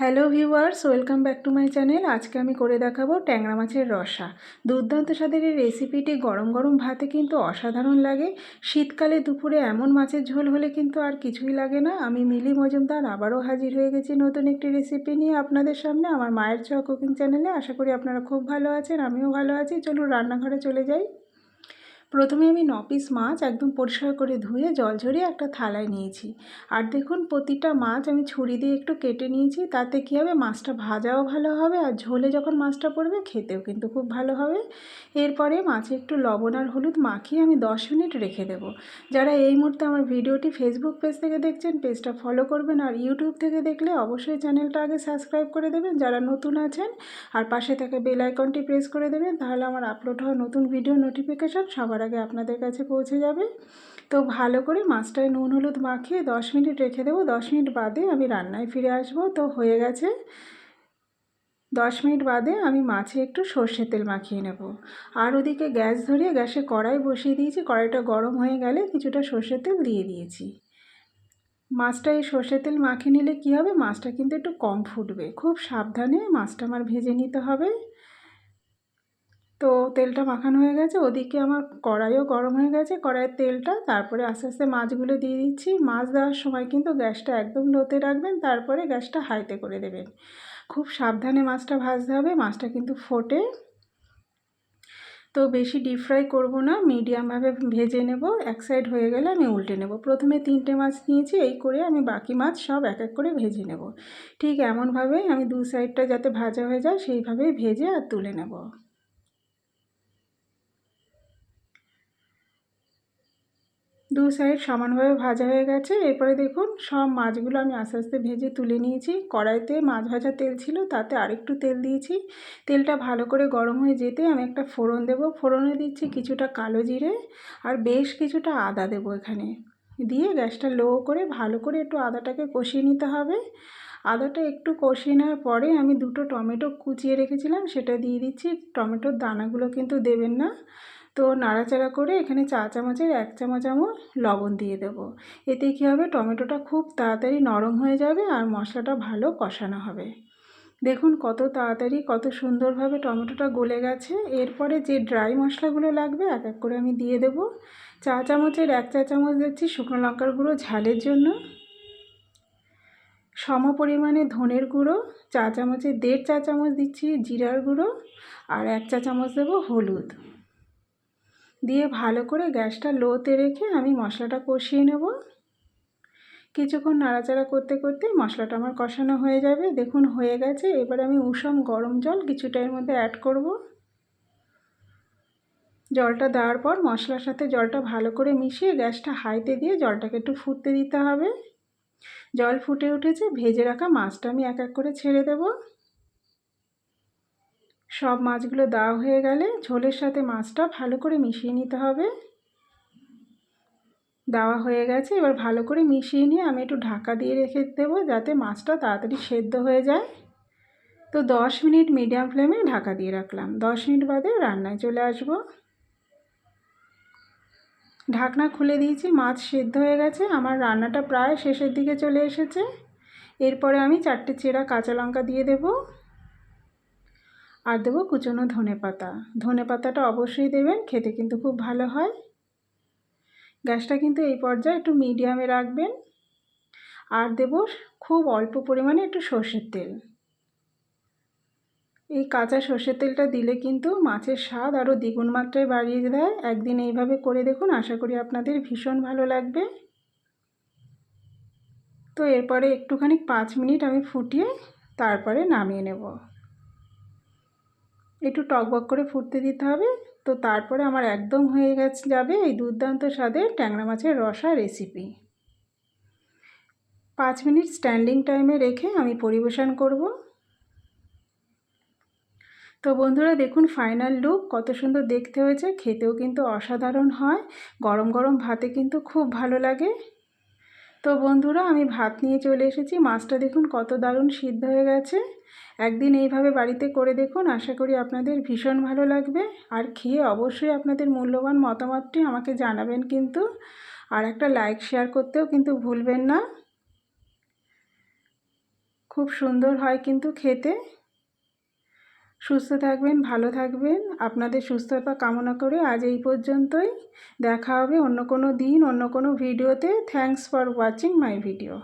Hello viewers, welcome back to my channel. আজকে আমি করে দেখাবো ট্যাংরা মাছের রসা। দুর্দান্ত স্বাদের এই রেসিপিটি গরম গরম ভাতে কিন্তু অসাধারণ লাগে। শীতকালে দুপুরে এমন মাছের ঝোল হলে কিন্তু আর কিছুই লাগে না। আমি মিলি মজুমদার আবারও হাজির হয়ে গেছি নতুন একটি রেসিপি নিয়ে আপনাদের সামনে আমার মায়ের ছোঁয়া কুকিং চ্যানেলে। আশা করি আপনারা খুব ভালো আছেন, আমিও ভালো আছি। চলুন রান্নাঘরে চলে যাই। প্রথমে আমি ন পিস মাছ একদম পরিষ্কার করে ধুয়ে জল ঝরিয়ে একটা থালায় নিয়েছি। আর দেখুন, প্রতিটা মাছ আমি ছুরি দিয়ে একটু কেটে নিয়েছি, তাতে কী হবে? মাছটা ভাজাও ভালো হবে আর ঝোলে যখন মাছটা পড়বে, খেতেও কিন্তু খুব ভালো হবে। এরপরে মাছে একটু লবণ আর হলুদ মাখিয়ে আমি দশ মিনিট রেখে দেবো। যারা এই মুহূর্তে আমার ভিডিওটি ফেসবুক পেজ থেকে দেখছেন পেজটা ফলো করবেন আর ইউটিউব থেকে দেখলে অবশ্যই চ্যানেলটা আগে সাবস্ক্রাইব করে দেবেন। যারা নতুন আছেন, আর পাশে থাকা বেল আইকনটি প্রেস করে দেবেন, তাহলে আমার আপলোড হওয়া নতুন ভিডিও নোটিফিকেশান সবার আগে আপনাদের কাছে পৌঁছে যাবে। তো ভালো করে মাছটায় নুন, হলুদ মাখিয়ে দশ মিনিট রেখে দেবো। দশ মিনিট বাদে আমি রান্নায় ফিরে আসব। তো হয়ে গেছে। দশ মিনিট বাদে আমি মাছে একটু সর্ষের তেল মাখিয়ে নেব। আর ওদিকে গ্যাস ধরিয়ে গ্যাসে কড়াই বসিয়ে দিয়েছি। কড়াইটা গরম হয়ে গেলে কিছুটা সর্ষের তেল দিয়ে দিয়েছি। মাছটা এই সর্ষের তেল মাখিয়ে নিলে কী হবে? মাছটা কিন্তু একটু কম ফুটবে। খুব সাবধানে মাছটা আমার ভেজে নিতে হবে। তো তেলটা মাখানো হয়ে গেছে, ওদিকে আমার কড়াইও গরম হয়ে গেছে, কড়াইয়ের তেলটা, তারপরে আস্তে আস্তে মাছগুলো দিয়ে দিচ্ছি। মাছ দেওয়ার সময় কিন্তু গ্যাসটা একদম লোতে রাখবেন, তারপরে গ্যাসটা হাইতে করে দেবেন। খুব সাবধানে মাছটা ভাজতে হবে, মাছটা কিন্তু ফোটে। তো বেশি ডিপ ফ্রাই করব না মিডিয়ামভাবে ভেজে নেব, এক সাইড হয়ে গেলে আমি উল্টে নেব। প্রথমে তিনটে মাছ নিয়েছি, এই করে আমি বাকি মাছ সব এক এক করে ভেজে নেব। ঠিক এমনভাবেই আমি দু সাইডটা যাতে ভাজা হয়ে যায়, সেইভাবেই ভেজে আর তুলে নেব। দু সাইড সমানভাবে ভাজা হয়ে গেছে। এরপরে দেখুন, সব মাছগুলো আমি আস্তে আস্তে ভেজে তুলে নিয়েছি। কড়াইতে মাছ ভাজা তেল ছিল, তাতে আরেকটু তেল দিয়েছি। তেলটা ভালো করে গরম হয়ে যেতে আমি একটা ফোড়ন দেব। ফোড়নে দিচ্ছি কিছুটা কালো জিরে আর বেশ কিছুটা আদা দেব এখানে। দিয়ে গ্যাসটা লো করে ভালো করে একটু আদাটাকে কষিয়ে নিতে হবে। আদাটা একটু কষিয়ে নেওয়ার পরে আমি দুটো টমেটো কুচিয়ে রেখেছিলাম, সেটা দিয়ে দিচ্ছি। টমেটোর দানাগুলো কিন্তু দেবেন না। তো নাড়াচাড়া করে এখানে চা চামচের এক চামচ আমার লবণ দিয়ে দেব। এতে কী হবে? টমেটোটা খুব তাড়াতাড়ি নরম হয়ে যাবে আর মশলাটা ভালো কষানো হবে। দেখুন কত তাড়াতাড়ি, কত সুন্দরভাবে টমেটোটা গলে গেছে। এরপরে যে ড্রাই মশলাগুলো লাগবে, এক এক করে আমি দিয়ে দেব। চা চামচের এক চা চামচ দিচ্ছি শুকনো লঙ্কার গুঁড়ো ঝালের জন্য। সম পরিমাণে ধনের গুঁড়ো, চা চামচের দেড় চা চামচ দিচ্ছি জিরার গুঁড়ো আর এক চা চামচ দেবো হলুদ। দিয়ে ভালো করে গ্যাসটা লোতে রেখে আমি মশলাটা কষিয়ে নেব। কিছুক্ষণ নাড়াচাড়া করতে করতে মশলাটা আমার কষানো হয়ে যাবে। দেখুন, হয়ে গেছে। এবার আমি উষম গরম জল কিছুটা এর মধ্যে অ্যাড করব। জলটা দেওয়ার পর মশলার সাথে জলটা ভালো করে মিশিয়ে গ্যাসটা হাইতে দিয়ে জলটাকে একটু ফুটতে দিতে হবে। জল ফুটে উঠেছে। ভেজে রাখা মাছটা আমি এক এক করে ছেড়ে দেবো। সব মাছগুলো দেওয়া হয়ে গেলে ঝোলের সাথে মাছটা ভালো করে মিশিয়ে নিতে হবে। দেওয়া হয়ে গেছে, এবার ভালো করে মিশিয়ে নিয়ে আমি একটু ঢাকা দিয়ে রেখে দেবো যাতে মাছটা তাড়াতাড়ি সেদ্ধ হয়ে যায়। তো দশ মিনিট মিডিয়াম ফ্লেমে ঢাকা দিয়ে রাখলাম। দশ মিনিট বাদে রান্নায় চলে আসব। ঢাকনা খুলে দিয়েছি, মাছ সেদ্ধ হয়ে গেছে। আমার রান্নাটা প্রায় শেষের দিকে চলে এসেছে। এরপরে আমি চারটে চেরা কাঁচা লঙ্কা দিয়ে দেবো। আর দেবো কুচনো ধনে পাতা। ধনে পাতাটা অবশ্যই দেবেন, খেতে কিন্তু খুব ভালো হয়। গ্যাসটা কিন্তু এই পর্যায়ে একটু মিডিয়ামে রাখবেন। আর দেব খুব অল্প পরিমাণে একটু সর্ষের তেল। এই কাঁচা সর্ষের তেলটা দিলে কিন্তু মাছের স্বাদ আরও দ্বিগুণ মাত্রায় বাড়িয়ে দেয়। একদিন এইভাবে করে দেখুন, আশা করি আপনাদের ভীষণ ভালো লাগবে। তো এরপরে একটুখানি পাঁচ মিনিট আমি ফুটিয়ে তারপরে নামিয়ে নেব। একটু টকবক করে ফুটতে দিতে হবে। তো তারপরে আমার একদম হয়ে গেছে, যাবে এই দুর্দান্ত স্বাদের ট্যাংরা মাছের রসা রেসিপি পাঁচ মিনিট স্ট্যান্ডিং টাইমে রেখে আমি পরিবেশন করব। তো বন্ধুরা দেখুন ফাইনাল লুক কত সুন্দর দেখতে হয়েছে, খেতেও কিন্তু অসাধারণ হয়, গরম গরম ভাতে কিন্তু খুব ভালো লাগে। তো বন্ধুরা, আমি ভাত নিয়ে চলে এসেছি। মাছটা দেখুন কত দারুণ সিদ্ধ হয়ে গেছে। একদিন এইভাবে বাড়িতে করে দেখুন, আশা করি আপনাদের ভীষণ ভালো লাগবে। আর খেয়ে অবশ্যই আপনাদের মূল্যবান মতামতটি আমাকে জানাবেন কিন্তু। আর একটা লাইক শেয়ার করতেও কিন্তু ভুলবেন না। খুব সুন্দর হয় কিন্তু খেতে। সুস্থ থাকবেন, ভালো থাকবেন। আপনাদের সুস্থতা কামনা করে আজ এই পর্যন্তই। দেখা হবে অন্য কোনো দিন, অন্য কোনো ভিডিওতে। Thanks for watching my video